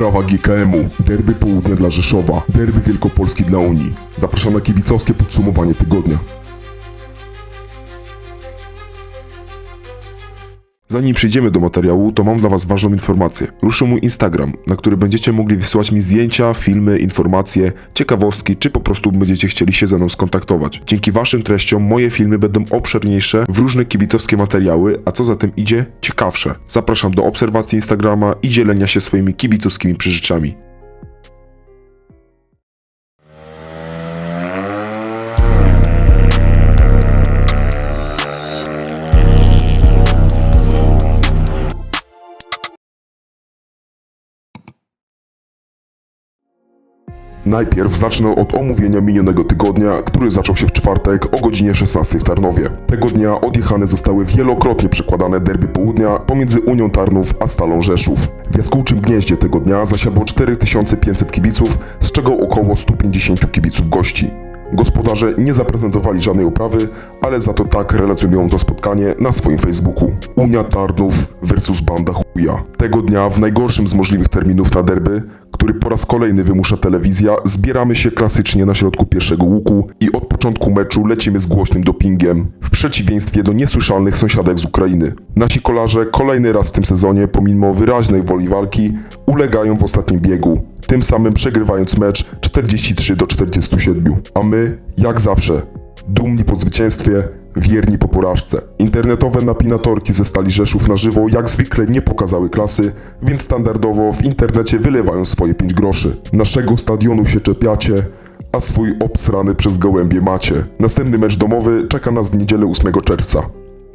Oprawa GKM-u, derby południa dla Rzeszowa, derby Wielkopolski dla Unii. Zapraszam na kibicowskie podsumowanie tygodnia. Zanim przejdziemy do materiału, to mam dla Was ważną informację. Ruszy mój Instagram, na który będziecie mogli wysyłać mi zdjęcia, filmy, informacje, ciekawostki, czy po prostu będziecie chcieli się ze mną skontaktować. Dzięki Waszym treściom moje filmy będą obszerniejsze w różne kibicowskie materiały, a co za tym idzie, ciekawsze. Zapraszam do obserwacji Instagrama i dzielenia się swoimi kibicowskimi przeżyczami. Najpierw zacznę od omówienia minionego tygodnia, który zaczął się w czwartek o godzinie 16 w Tarnowie. Tego dnia odjechane zostały wielokrotnie przekładane derby południa pomiędzy Unią Tarnów a Stalą Rzeszów. W jaskółczym gnieździe tego dnia zasiadło 4500 kibiców, z czego około 150 kibiców gości. Gospodarze nie zaprezentowali żadnej oprawy, ale za to tak relacjonują to spotkanie na swoim Facebooku. Unia Tarnów versus Banda Chuja. Tego dnia w najgorszym z możliwych terminów na derby, który po raz kolejny wymusza telewizja, zbieramy się klasycznie na środku pierwszego łuku i od początku meczu lecimy z głośnym dopingiem, w przeciwieństwie do niesłyszalnych sąsiadek z Ukrainy. Nasi kolarze kolejny raz w tym sezonie, pomimo wyraźnej woli walki, ulegają w ostatnim biegu, tym samym przegrywając mecz 43 do 47. A my, jak zawsze, dumni po zwycięstwie, wierni po porażce. Internetowe napinatorki ze Stali Rzeszów na żywo jak zwykle nie pokazały klasy, więc standardowo w internecie wylewają swoje 5 groszy. Naszego stadionu się czepiacie, a swój obsrany przez gołębie macie. Następny mecz domowy czeka nas w niedzielę 8 czerwca.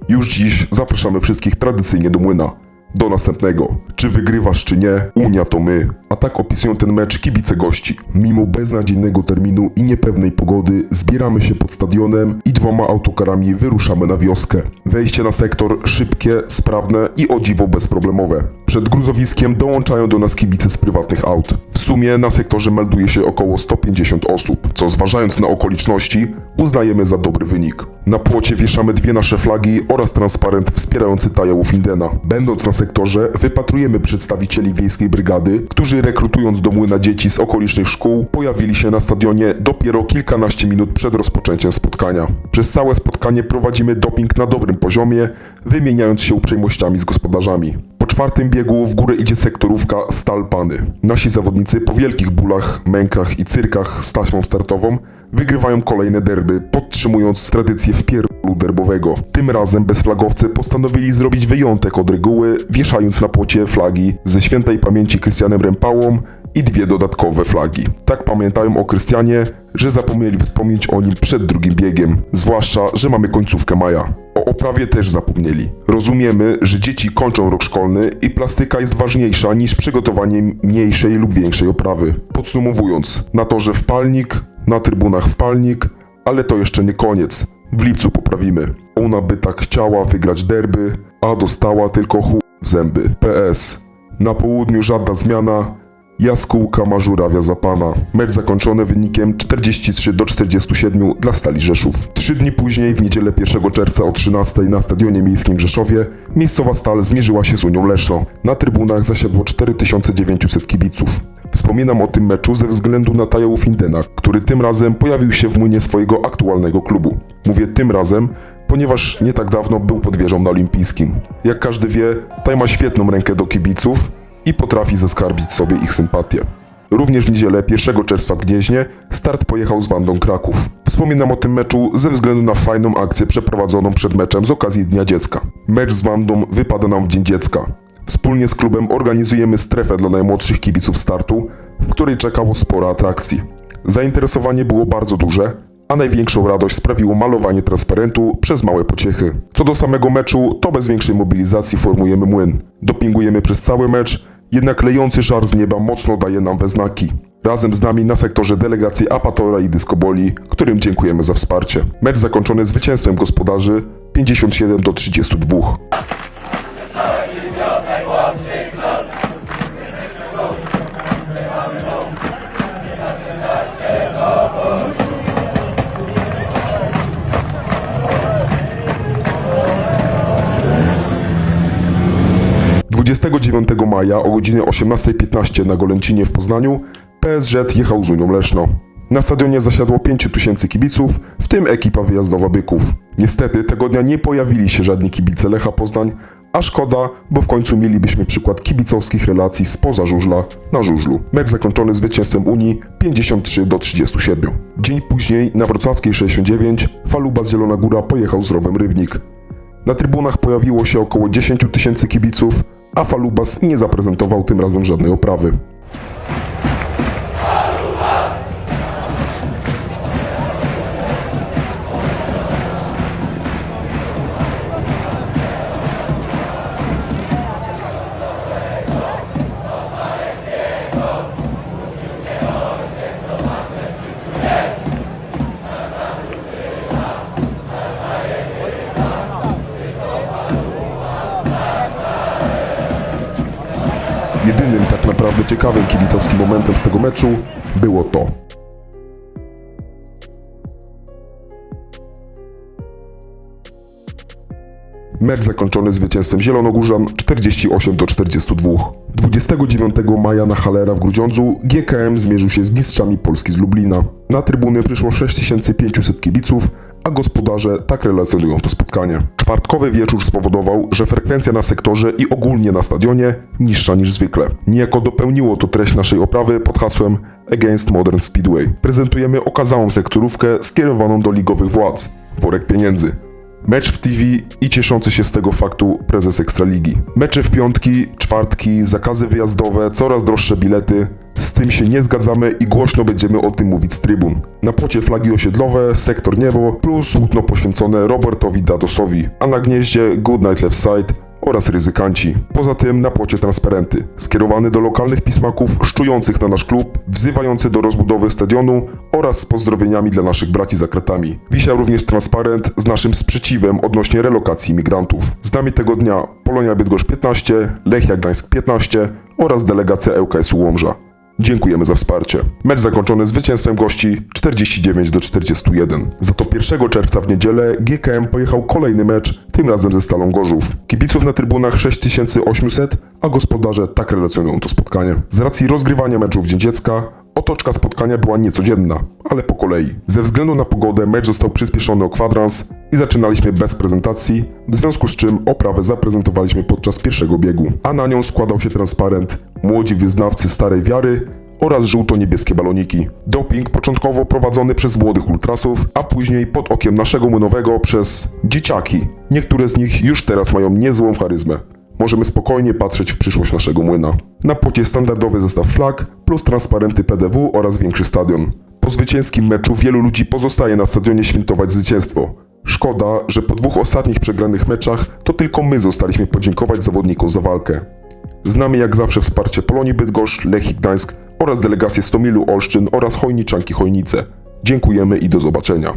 Już dziś zapraszamy wszystkich tradycyjnie do młyna. Do następnego. Czy wygrywasz, czy nie, Unia to my. A tak opisują ten mecz kibice gości. Mimo beznadziejnego terminu i niepewnej pogody, zbieramy się pod stadionem i dwoma autokarami wyruszamy na wioskę. Wejście na sektor szybkie, sprawne i o dziwo bezproblemowe. Przed gruzowiskiem dołączają do nas kibice z prywatnych aut. W sumie na sektorze melduje się około 150 osób, co zważając na okoliczności, uznajemy za dobry wynik. Na płocie wieszamy dwie nasze flagi oraz transparent wspierający Taja Findena. Będąc na sektorze, wypatrujemy przedstawicieli wiejskiej brygady, którzy rekrutując do młyna dzieci z okolicznych szkół, pojawili się na stadionie dopiero kilkanaście minut przed rozpoczęciem spotkania. Przez całe spotkanie prowadzimy doping na dobrym poziomie, wymieniając się uprzejmościami z gospodarzami. Czwartym biegu w górę idzie sektorówka Stal Pany. Nasi zawodnicy po wielkich bólach, mękach i cyrkach z taśmą startową wygrywają kolejne derby, podtrzymując tradycję wpierdolu derbowego. Tym razem bezflagowcy postanowili zrobić wyjątek od reguły, wieszając na płocie flagi ze świętej pamięci Krystianem Rempałą i dwie dodatkowe flagi. Tak pamiętają o Krystianie, że zapomnieli wspomnieć o nim przed drugim biegiem, zwłaszcza, że mamy końcówkę maja. O oprawie też zapomnieli. Rozumiemy, że dzieci kończą rok szkolny i plastyka jest ważniejsza niż przygotowanie mniejszej lub większej oprawy. Podsumowując, na torze wpalnik, na trybunach wpalnik, ale to jeszcze nie koniec. W lipcu poprawimy. Ona by tak chciała wygrać derby, a dostała tylko chuj w zęby. PS. Na południu żadna zmiana, Jaskółka ma za pana. Mecz zakończony wynikiem 43 do 47 dla Stali Rzeszów. Trzy dni później, w niedzielę 1 czerwca o 13 na Stadionie Miejskim w Rzeszowie, miejscowa Stal zmierzyła się z Unią Leszno. Na trybunach zasiadło 4900 kibiców. Wspominam o tym meczu ze względu na Taja Findena, który tym razem pojawił się w młynie swojego aktualnego klubu. Mówię tym razem, ponieważ nie tak dawno był pod wieżą na Olimpijskim. Jak każdy wie, Taj ma świetną rękę do kibiców i potrafi zaskarbić sobie ich sympatię. Również w niedzielę 1 czerwca w Gnieźnie start pojechał z Wandą Kraków. Wspominam o tym meczu ze względu na fajną akcję przeprowadzoną przed meczem z okazji Dnia Dziecka. Mecz z Wandą wypada nam w Dzień Dziecka. Wspólnie z klubem organizujemy strefę dla najmłodszych kibiców startu, w której czekało sporo atrakcji. Zainteresowanie było bardzo duże, a największą radość sprawiło malowanie transparentu przez małe pociechy. Co do samego meczu, to bez większej mobilizacji formujemy młyn. Dopingujemy przez cały mecz, jednak lejący żar z nieba mocno daje nam we znaki. Razem z nami na sektorze delegacji Apatora i Dyskoboli, którym dziękujemy za wsparcie. Mecz zakończony zwycięstwem gospodarzy 57 do 32. 29 maja o godzinie 18.15 na Golęcinie w Poznaniu PSZ jechał z Unią Leszno. Na stadionie zasiadło 5 tysięcy kibiców, w tym ekipa wyjazdowa Byków. Niestety tego dnia nie pojawili się żadni kibice Lecha Poznań, a szkoda, bo w końcu mielibyśmy przykład kibicowskich relacji spoza żużla na żużlu. Mecz zakończony zwycięstwem Unii 53 do 37. Dzień później na Wrocławskiej 69 Faluba z Zielona Góra pojechał z Rowem Rybnik. Na trybunach pojawiło się około 10 tysięcy kibiców, a Falubas nie zaprezentował tym razem żadnej oprawy. Naprawdę ciekawym kibicowskim momentem z tego meczu było to. Mecz zakończony zwycięstwem Zielonogórzan 48 do 42. 29 maja na Halera w Grudziądzu GKM zmierzył się z mistrzami Polski z Lublina. Na trybuny przyszło 6500 kibiców, a gospodarze tak relacjonują to spotkanie. Czwartkowy wieczór spowodował, że frekwencja na sektorze i ogólnie na stadionie niższa niż zwykle. Niejako dopełniło to treść naszej oprawy pod hasłem Against Modern Speedway. Prezentujemy okazałą sektorówkę skierowaną do ligowych władz. Worek pieniędzy. Mecz w TV i cieszący się z tego faktu prezes Ekstraligi. Mecze w piątki, czwartki, zakazy wyjazdowe, coraz droższe bilety. Z tym się nie zgadzamy i głośno będziemy o tym mówić z trybun. Na płocie flagi osiedlowe, sektor niebo, plus płótno poświęcone Robertowi Dadosowi, a na gnieździe Good Night Left Side oraz ryzykanci. Poza tym na płocie transparenty, skierowany do lokalnych pismaków szczujących na nasz klub, wzywający do rozbudowy stadionu oraz z pozdrowieniami dla naszych braci za kratami. Wisiał również transparent z naszym sprzeciwem odnośnie relokacji imigrantów. Z nami tego dnia Polonia Bydgoszcz 15, Lechia Gdańsk 15 oraz delegacja ŁKS-u Łomża. Dziękujemy za wsparcie. Mecz zakończony zwycięstwem gości 49 do 41. Za to 1 czerwca w niedzielę GKM pojechał kolejny mecz, tym razem ze Stalą Gorzów. Kibiców na trybunach 6800, a gospodarze tak relacjonują to spotkanie. Z racji rozgrywania meczu w Dzień Dziecka, otoczka spotkania była niecodzienna, ale po kolei. Ze względu na pogodę mecz został przyspieszony o kwadrans i zaczynaliśmy bez prezentacji, w związku z czym oprawę zaprezentowaliśmy podczas pierwszego biegu, a na nią składał się transparent Młodzi wyznawcy starej wiary oraz żółto-niebieskie baloniki. Doping początkowo prowadzony przez młodych ultrasów, a później pod okiem naszego młynowego przez dzieciaki. Niektóre z nich już teraz mają niezłą charyzmę. Możemy spokojnie patrzeć w przyszłość naszego młyna. Na płocie standardowy zestaw flag, plus transparenty PDW oraz większy stadion. Po zwycięskim meczu wielu ludzi pozostaje na stadionie świętować zwycięstwo. Szkoda, że po dwóch ostatnich przegranych meczach to tylko my zostaliśmy podziękować zawodnikom za walkę. Znamy jak zawsze wsparcie Polonii Bydgoszcz, Lechii Gdańsk oraz delegację Stomilu Olsztyn oraz Chojniczanki Chojnice. Dziękujemy i do zobaczenia.